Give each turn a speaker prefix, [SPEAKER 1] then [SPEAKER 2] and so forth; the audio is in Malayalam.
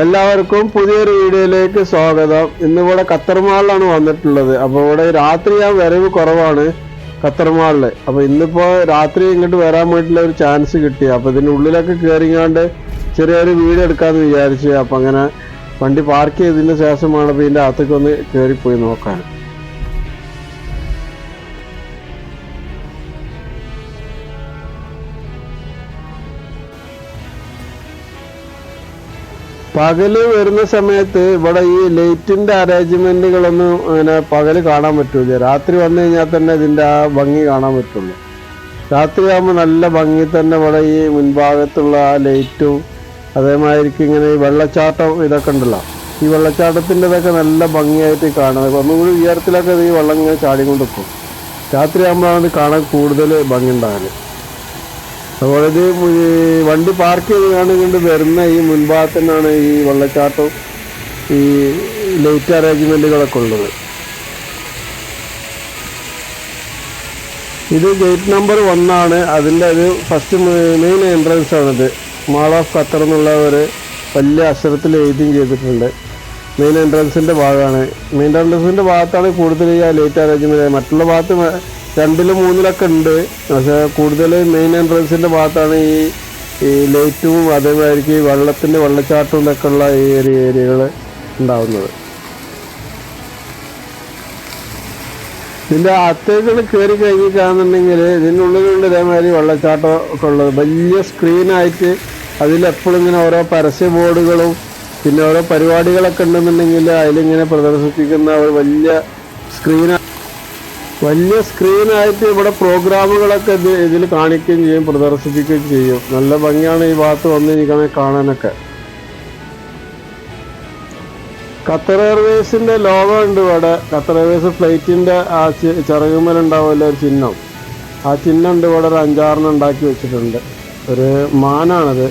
[SPEAKER 1] എല്ലാവർക്കും പുതിയൊരു വീഡിയോയിലേക്ക് സ്വാഗതം. ഇന്നിവിടെ ഖത്തർമാളിലാണ് വന്നിട്ടുള്ളത്. അപ്പോൾ ഇവിടെ രാത്രി ആ വരവ് കുറവാണ് ഖത്തർമാളിൽ അപ്പോൾ ഇന്നിപ്പോൾ രാത്രി ഇങ്ങോട്ട് വരാൻ വേണ്ടിയിട്ടുള്ള ഒരു ചാൻസ് കിട്ടി. അപ്പോൾ ഉള്ളിലൊക്കെ കയറിങ്ങാണ്ട് ചെറിയൊരു വീഡിയോ എടുക്കാമെന്ന് വിചാരിച്ചു. അപ്പോൾ അങ്ങനെ വണ്ടി പാർക്ക് ചെയ്തതിന് ശേഷമാണ് അപ്പോൾ ഇതിന്റെ അകത്തേക്ക് ഒന്ന് കയറിപ്പോയി നോക്കാൻ. പകൽ വരുന്ന സമയത്ത് ഇവിടെ ഈ ലൈറ്റിന്റെ അറേഞ്ച്മെന്റുകളൊന്നും അങ്ങനെ പകൽ കാണാൻ പറ്റൂല. രാത്രി വന്നു കഴിഞ്ഞാൽ തന്നെ ഇതിന്റെ ആ ഭംഗി കാണാൻ പറ്റുള്ളൂ. രാത്രി ആകുമ്പോൾ നല്ല ഭംഗി തന്നെ ഇവിടെ ഈ മുൻഭാഗത്തുള്ള ആ ലൈറ്റും അതേമാതിരിക്ക് ഇങ്ങനെ ഈ വെള്ളച്ചാട്ടം ഇതൊക്കെ ഉണ്ടല്ലോ. ഈ വെള്ളച്ചാട്ടത്തിന്റെ ഇതൊക്കെ നല്ല ഭംഗിയായിട്ട് കാണുന്നത്. ഒന്നുകൂടി ഉയരത്തിലൊക്കെ ഈ വെള്ളം ഇങ്ങനെ ചാടിക്കൊണ്ട് നിൽക്കും രാത്രി ആകുമ്പോഴാണ് കാണാൻ കൂടുതൽ ഭംഗി ഉണ്ടാകൽ അതുപോലെ ഇത് വണ്ടി പാർക്ക് ചെയ്ത് കൊണ്ട് വരുന്ന ഈ മുൻഭാഗത്തിനാണ് ഈ വെള്ളച്ചാട്ടവും ഈ ലൈറ്റ് അറേഞ്ച്മെന്റുകളൊക്കെ ഉള്ളത്. ഇത് ഗേറ്റ് നമ്പർ ആണ്. അതിന്റെ ഒരു ഫസ്റ്റ് മെയിൻ എൻട്രൻസ് ആണിത്. മാൾ ഓഫ് ഖത്തർ എന്നുള്ള ഒരു വലിയ അക്ഷരത്തിൽ എഴുതിയും ചെയ്തിട്ടുണ്ട്. മെയിൻ എൻട്രൻസിന്റെ ഭാഗമാണ്. മെയിൻ എൻട്രൻസിന്റെ ഭാഗത്താണ് കൂടുതൽ ഈ ലൈറ്റ് അറേഞ്ച്മെന്റ് മറ്റുള്ള ഭാഗത്ത് രണ്ടിലും മൂന്നിലൊക്കെ ഉണ്ട്. പക്ഷേ കൂടുതൽ മെയിൻ എൻട്രൻസിന്റെ ഭാഗത്താണ് ഈ ഈ ലൈറ്റും അതേമാതിരിക്ക് വെള്ളത്തിന്റെ വെള്ളച്ചാട്ടവും ഇതൊക്കെ ഉള്ള ഈ ഒരു ഏരിയകൾ ഉണ്ടാവുന്നത്. ഇതിന്റെ അത്തേക്കുകൾ കയറി കഴിഞ്ഞിട്ടാണെന്നുണ്ടെങ്കിൽ ഇതിനുള്ളിലുണ്ട് ഇതേമാതിരി വെള്ളച്ചാട്ടം ഒക്കെ ഉള്ളത്. വലിയ സ്ക്രീനായിട്ട് അതിലെപ്പോഴും ഇങ്ങനെ ഓരോ പരസ്യ ബോർഡുകളും പിന്നെ ഓരോ പരിപാടികളൊക്കെ ഉണ്ടെന്നുണ്ടെങ്കിൽ അതിലിങ്ങനെ പ്രദർശിപ്പിക്കുന്ന ഒരു വലിയ സ്ക്രീൻ വലിയ സ്ക്രീനായിട്ട് ഇവിടെ പ്രോഗ്രാമുകളൊക്കെ ഇത് ഇതിൽ കാണിക്കുകയും ചെയ്യും പ്രദർശിപ്പിക്കുകയും ചെയ്യും. നല്ല ഭംഗിയാണ് ഈ ഭാഗത്ത് വന്നിരിക്കണേ കാണാനൊക്കെ. ഖത്തർ എയർവേസിന്റെ ലോഗോ ഉണ്ട് ഇവിടെ. ഖത്തർ എയർവേസ് ഫ്ലൈറ്റിന്റെ ആ ചിറകുമേലുണ്ടാവുമല്ലോ ഒരു ചിഹ്നം. ആ ചിഹ്നം ഉണ്ട് ഇവിടെ ഒരു അഞ്ചാറിന് ഉണ്ടാക്കി വെച്ചിട്ടുണ്ട്. ഒരു മാനാണത്.